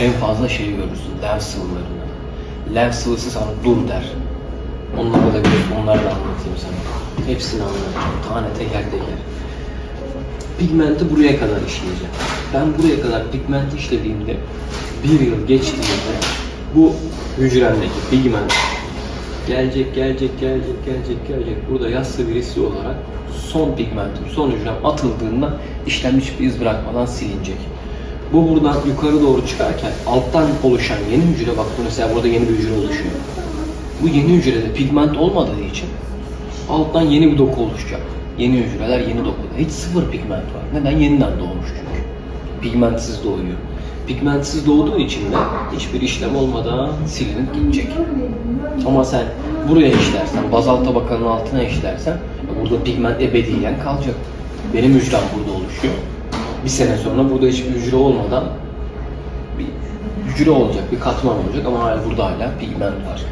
en fazla şey görürsün. Lenf sıvılarını. Lenf sıvısı sana dur der. Onları da bir, onları da anlatayım sana. Hepsini anlatacağım. Tane teker teker. Pigmenti buraya kadar işleyeceğim. Ben buraya kadar pigment işlediğimde bir yıl geçtiğinde bu hücremdeki pigment gelecek, gelecek, gelecek, gelecek, gelecek. Burada yassı birisi olarak son pigmentim, son hücrem atıldığında işlem hiçbir iz bırakmadan silinecek. Bu buradan yukarı doğru çıkarken alttan oluşan yeni hücre bak mesela burada yeni bir hücre oluşuyor. Bu yeni hücrede pigment olmadığı için alttan yeni bir doku oluşacak. Yeni hücreler yeni dokuda. Hiç sıfır pigment var. Neden? Yeniden doğmuş çünkü. Pigmentsiz doğuyor. Pigmentsiz doğduğu için de hiçbir işlem olmadan silinip gidecek. Ama sen buraya işlersen, bazal tabakanın altına işlersen burada pigment ebediyen kalacak. Benim hücrem burada oluşuyor. Bir sene sonra burada hiçbir hücre olmadan bir hücre olacak, bir katman olacak ama hala burada hala pigment var.